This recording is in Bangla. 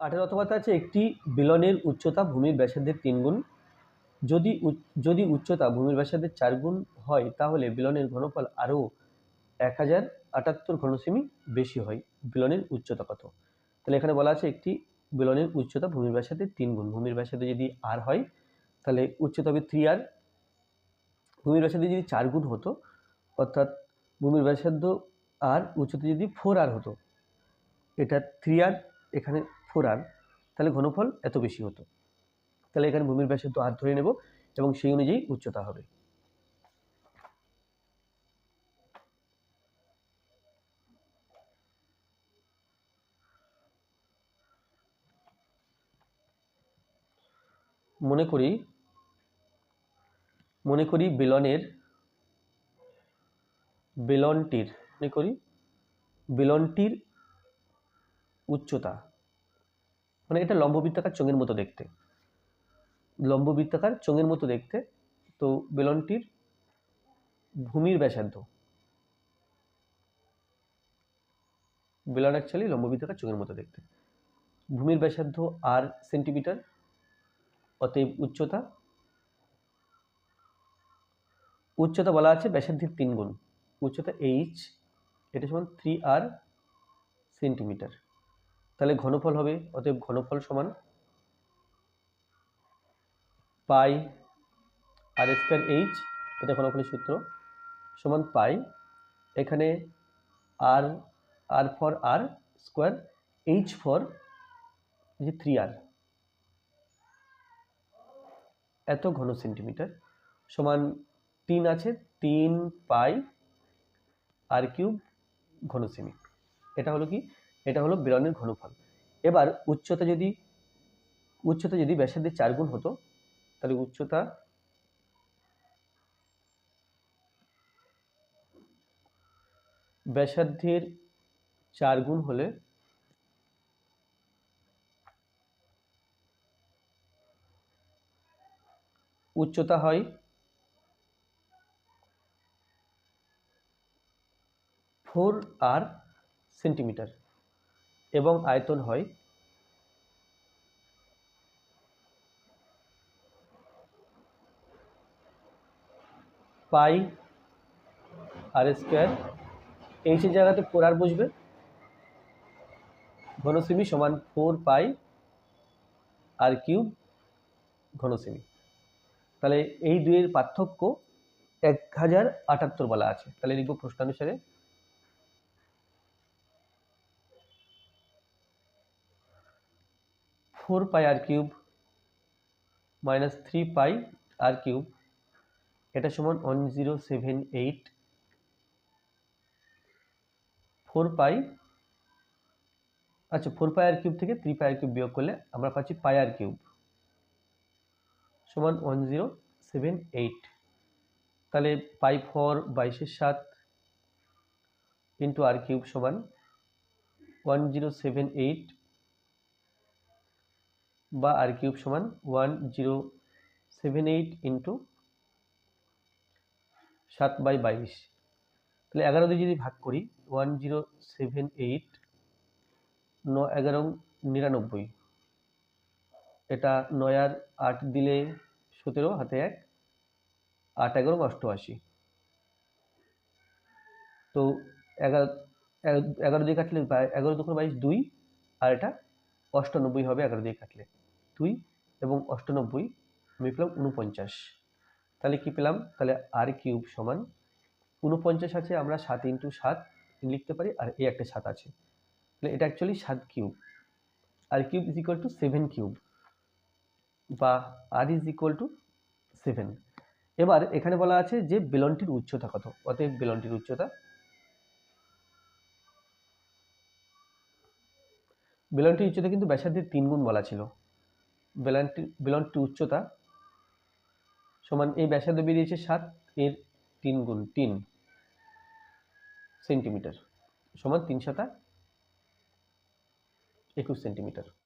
আটের অথবাতে আছে, একটি বিলনের উচ্চতা ভূমির ব্যাসার্ধের তিন গুণ। যদি যদি উচ্চতা ভূমির ব্যাসার্ধের চার গুণ হয়, তাহলে বিলনের ঘনফল আরও এক হাজার আটাত্তর ঘনসেমি বেশি হয়। বিলনের উচ্চতা কত? তাহলে এখানে বলা আছে, একটি বিলনের উচ্চতা ভূমির ব্যাসার্ধের তিন গুণ। ভূমির ব্যাসার্ধ যদি আর হয়, তাহলে উচ্চতা হবে থ্রি আর ভূমির ব্যাসার্ধ যদি চার গুণ হতো, অর্থাৎ ভূমির ব্যাসার্ধ আর উচ্চতা যদি ফোর আর হতো, এটা থ্রি আর এখানে ফোর আর, তাহলে ঘনফল এত বেশি হতো। তাহলে এখানে ভূমির ব্যাসার্ধ আর ধরে নেব এবং সেই অনুযায়ী উচ্চতা হবে। মনে করি মনে করি বেলনের, বেলনটির, মনে করি বেলনটির উচ্চতা মানে এটা লম্ববৃত্তাকার চোঙের মতো দেখতে। লম্ববৃত্তাকার চোঙের মতো দেখতে তো বেলনটির ভূমির ব্যাসার্ধ। বেলন অ্যাকচুয়ালি লম্ববৃত্তাকার চোঙের মতো দেখতে। ভূমির ব্যাসার্ধ আর সেন্টিমিটার অতএব উচ্চতা। উচ্চতা বলা আছে ব্যাসার্ধের তিন গুণ। উচ্চতা এইচ এটা সমান থ্রি আর সেন্টিমিটার তাহলে ঘনফল হবে, অতএব ঘনফল সমান পাই আর স্কোয়ার এইচ এটা ঘনফলের সূত্র, সমান পাই এখানে আর r for r square h for যে থ্রি আর এত ঘন সেন্টিমিটার সমান তিন আছে, তিন পাই আর কিউব ঘন সেমি এটা হলো কি? এটা হলো বেলনের ঘনফল। এবার উচ্চতা যদি উচ্চতা যদি ব্যাসার্ধের চার গুণ হতো, তাহলে উচ্চতা ব্যাসার্ধের চার গুণ হলে উচ্চতা হয় ফোর আর সেন্টিমিটার। এবং আয়তন হয় পাই আর স্কোয়ার। এইচের জায়গাতে ফোর আর বসবে, ঘনসেমি সমান ফোর পাই আর কিউব ঘনসেমি। তাহলে এই দুইয়ের পার্থক্য এক হাজার আটাত্তর বলা আছে। তাহলে লিখব প্রশ্নানুসারে four pi r cube minus three pi r cube, এটা সমান one zero seven eight. Four pi আচ্ছা ফোর পাই আর কিউব থেকে থ্রি পাই আর কিউব বিয়োগ করলে আমরা পাচ্ছি পাই আর কিউব সমান ওয়ান জিরো সেভেন এইট। তাহলে পাই ফোর বাইশের সাত ইন্টু আর কিউব সমান ওয়ান জিরো সেভেন এইট বা আর কিউব সমান one zero seven eight into সাত বাই বাইশ। তাহলে এগারো দিয়ে যদি ভাগ করি ওয়ান জিরো সেভেন এইট ন, এগারো, নিরানব্বই। এটা নয় আর আট দিলে সতেরো, হাতে এক, আট, এগারো, অষ্টআশি। তো এগারো এগারো দিয়ে কাটলে এগারো দুপুর বাইশ, দুই, আর এটা অষ্টানব্বই হবে এগারো দিয়ে কাটলে দুই এবং অষ্টানব্বই আমি পেলাম উনপঞ্চাশ তাহলে কি পেলাম? তাহলে আর কিউব সমান উনপঞ্চাশ আছে, আমরা সাত ইন্টু সাত লিখতে পারি, আর এই একটা সাত আছে। তাহলে এটা অ্যাকচুয়ালি সাত cube. R cube is equal to seven cube বা r is equal to seven এবার এখানে বলা আছে যে বেলনটির উচ্চতা কত? অতএব বেলনটির উচ্চতা বেলনটির উচ্চতা কিন্তু ব্যাসার্ধের তিন গুণ বলা ছিল। বেলনটি, বেলনটির উচ্চতা সমান এই ব্যাসার্ধ বেরিয়েছে সাত, এর তিন গুণ তিন সেন্টিমিটার সমান তিন সাতা একুশ সেন্টিমিটার।